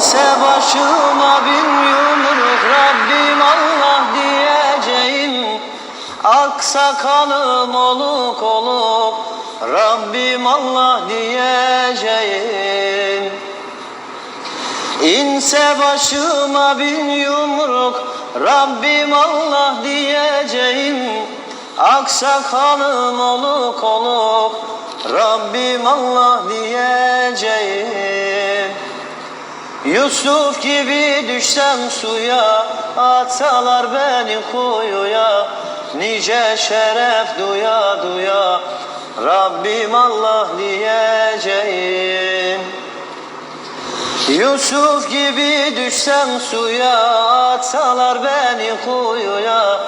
İnse başıma bin yumruk Rabbim Allah diyeceğim. Aksakalım oluk oluk Rabbim Allah diyeceğim. İnse başıma bin yumruk Rabbim Allah diyeceğim. Aksakalım oluk oluk Rabbim Allah diyeceğim Yusuf gibi düşsem suya Atsalar beni kuyuya Nice şeref duya duya Rabbim Allah diyeceğim. Yusuf gibi düşsem suya Atsalar beni kuyuya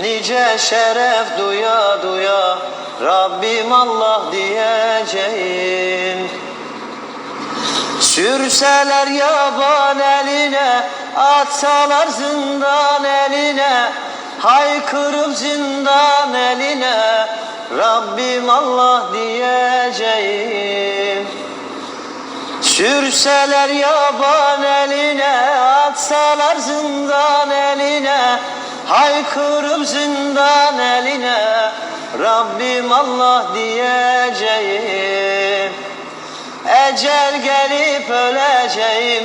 Nice şeref duya duya Rabbim Allah diyeceğim Sürseler yaban eline Atsalar zindan eline Haykırıp zindan eline Rabbim Allah diyeceğim. Sürseler yaban eline Atsalar zindan eline Haykırıp zindan eline Rabbim Allah diyeceğim Ecel gelip öleceğim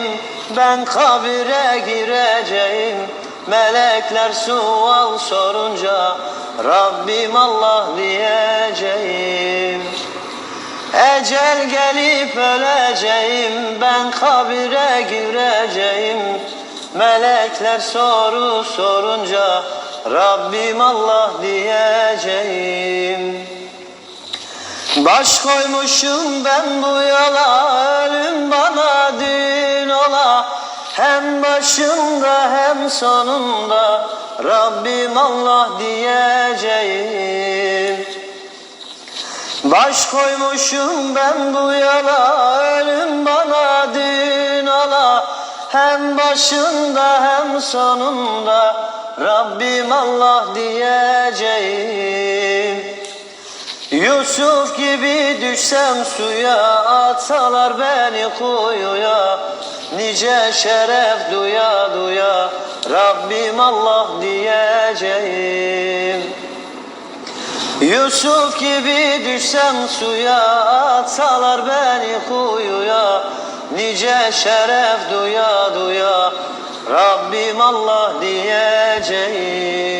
Ben kabire gireceğim. Melekler sual sorunca Rabbim Allah diyeceğim. Ecel gelip öleceğim Ben kabire gireceğim. Melekler soru sorunca Rabbim Allah diyeceğim Baş koymuşum ben bu yola Ölüm bana dün ola. Hem başında hem sonunda Rabbim Allah diyeceğim. Baş koymuşum ben bu yola Ölüm bana dün ola. Hem başında hem sonunda Rabbim Allah diyeceğim Yusuf gibi düşsem suya Atsalar beni kuyuya. Nice şeref duya duya Rabbim Allah diyeceğim. Yusuf gibi düşsem suya Atsalar beni kuyuya. Nice şeref duya duya Rabbim Allah diyeceğim